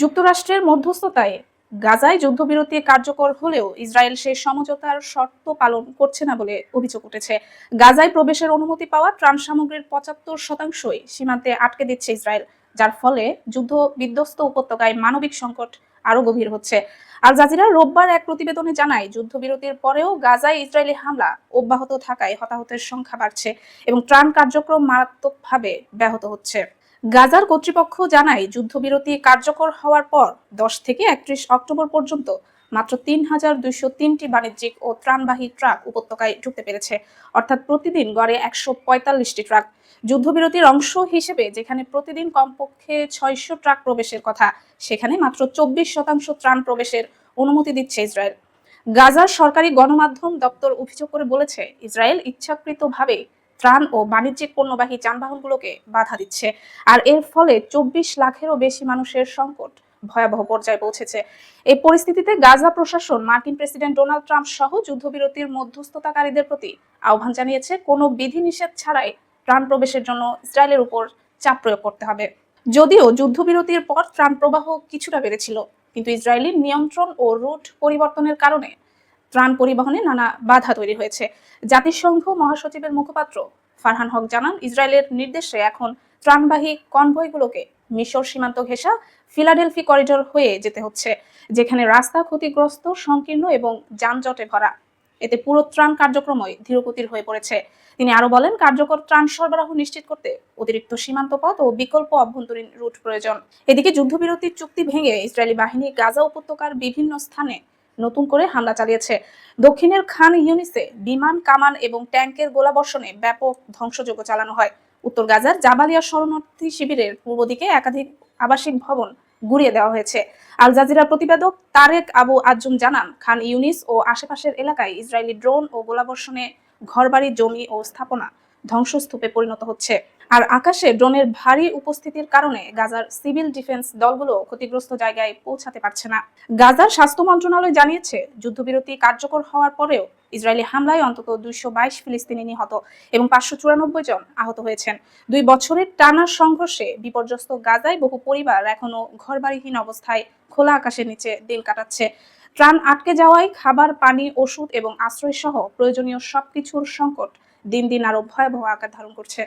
যুক্তরাষ্ট্রের মধ্যস্থতায় গাজায় যুদ্ধবিরতি কার্যকর হলেও ইসরায়েল সেই সমঝোতার শর্ত পালন করছে না বলে অভিযোগ উঠেছে। গাজায় প্রবেশের অনুমতি পাওয়া ত্রাণ সামগ্রীর পঁচাত্তর শতাংশই সীমান্তে আটকে দিচ্ছে ইসরায়েল, যার ফলে যুদ্ধ বিধ্বস্ত উপত্যকায় মানবিক সংকট আরও গভীর হচ্ছে। আল জাজিরা রোববার এক প্রতিবেদনে জানায়, যুদ্ধবিরতির পরেও গাজায় ইসরায়েলি হামলা অব্যাহত থাকায় হতাহতের সংখ্যা বাড়ছে এবং ত্রাণ কার্যক্রম মারাত্মকভাবে ব্যাহত হচ্ছে। গাজার কর্তৃপক্ষ জানায়, যুদ্ধবিরতি কার্যকর হওয়ার পর দশ থেকে একত্রিশ অক্টোবর পর্যন্ত মাত্র তিন হাজার দুইশো তিনটি বাণিজ্যিক ও ত্রাণবাহী ট্রাক উপত্যকায় ঢুকতে পেরেছে। অর্থাৎ প্রতিদিন গড়ে একশো পঁয়তাল্লিশটি ট্রাক। যুদ্ধবিরতির অংশ হিসেবে যেখানে প্রতিদিন কমপক্ষে ছয়শো ট্রাক প্রবেশের কথা, সেখানে মাত্র চব্বিশ শতাংশ ত্রাণ প্রবেশের অনুমতি দিচ্ছে ইসরায়েল। গাজার সরকারি গণমাধ্যম দপ্তর অভিযোগ করে বলেছে, ইসরায়েল ইচ্ছাকৃতভাবে ত্রাণ ও বাণিজ্যিক পণ্যবাহী যানবাহনগুলোকে বাধা দিচ্ছে। আর এর ফলে চব্বিশ লাখেরও বেশি মানুষের সংকট ভয়াবহ পর্যায়ে পৌঁছেছে। এই পরিস্থিতিতে গাজা প্রশাসন, মার্কিন প্রেসিডেন্ট ডোনাল্ড ট্রাম্প সহ যুদ্ধবিরতির মধ্যস্থতাকারীদের প্রতি আহ্বান জানিয়েছে, কোনো বিধিনিষেধ ছাড়াই ত্রাণ প্রবেশের জন্য ইসরায়েলের উপর চাপ প্রয়োগ করতে হবে। যদিও যুদ্ধবিরতির পর ত্রাণ প্রবাহ কিছুটা বেড়েছিল, কিন্তু ইসরায়েলি নিয়ন্ত্রণ ও রুট পরিবর্তনের কারণে ত্রাণ পরিবহনে নানা বাধা তৈরি হয়েছে। জাতিসংঘ মহাসচিবের মুখপাত্র ফারহান হক জানান, ইসরায়েলের নির্দেশে এখন ত্রাণবাহী কনভয়গুলোকে মিশর সীমান্ত ঘেঁষা ফিলাডেলফি করিডোর হয়ে যেতে হচ্ছে, যেখানে রাস্তা ক্ষতিগ্রস্ত, সংকীর্ণ এবং যানজটে ভরা। এতে পুরো ত্রাণ কার্যক্রমই ধীরগতির হয়ে পড়েছে। তিনি আরও বলেন, কার্যকর ত্রাণ সরবরাহ নিশ্চিত করতে অতিরিক্ত সীমান্ত পথ ও বিকল্প অভ্যন্তরীণ রুট প্রয়োজন। এদিকে যুদ্ধবিরতির চুক্তি ভেঙে ইসরায়েলি বাহিনী গাজা উপত্যকার বিভিন্ন স্থানে নতুন করে হামলা চালিয়েছে। দক্ষিণের খান ইউনিসে বিমান, কামান এবং ট্যাঙ্কের গোলাবর্ষণে ব্যাপক ধ্বংসযজ্ঞ চালানো হয়। উত্তর গাজার জাবালিয়া শরণার্থী শিবিরের পূর্ব দিকে একাধিক আবাসিক ভবন গুড়িয়ে দেওয়া হয়েছে। আল জাজিরার প্রতিবেদক তারেক আবু আজম জানান, খান ইউনিস ও আশেপাশের এলাকায় ইসরায়েলি ড্রোন ও গোলাবর্ষণে ঘরবাড়ি, জমি ও স্থাপনা ধ্বংসস্তূপে পরিণত হচ্ছে। আর আকাশে ড্রোনের ভারী উপস্থিতির কারণে গাজার সিভিল ডিফেন্স দলগুলো ক্ষতিগ্রস্ত জায়গায় পৌঁছাতে পারছে না। গাজার স্বাস্থ্য মন্ত্রণালয় জানিয়েছে, যুদ্ধবিরতি কার্যকর হওয়ার পরেও ইসরায়েলি হামলায় অন্তত দুইশো বাইশ ফিলিস্তিনি নিহত এবং পাঁচশো চুরানব্বই জন আহত হয়েছেন। দুই বছরের টানা সংঘর্ষে বিপর্যস্ত গাজায় বহু পরিবার এখনও ঘরবাড়িহীন অবস্থায় খোলা আকাশের নিচে দিন কাটাচ্ছে। ত্রাণ আটকে যাওয়ায় খাবার, পানি, ওষুধ এবং আশ্রয় সহ প্রয়োজনীয় সবকিছুর সংকট দিন দিন আরও ভয়াবহ আকার ধারণ করছে।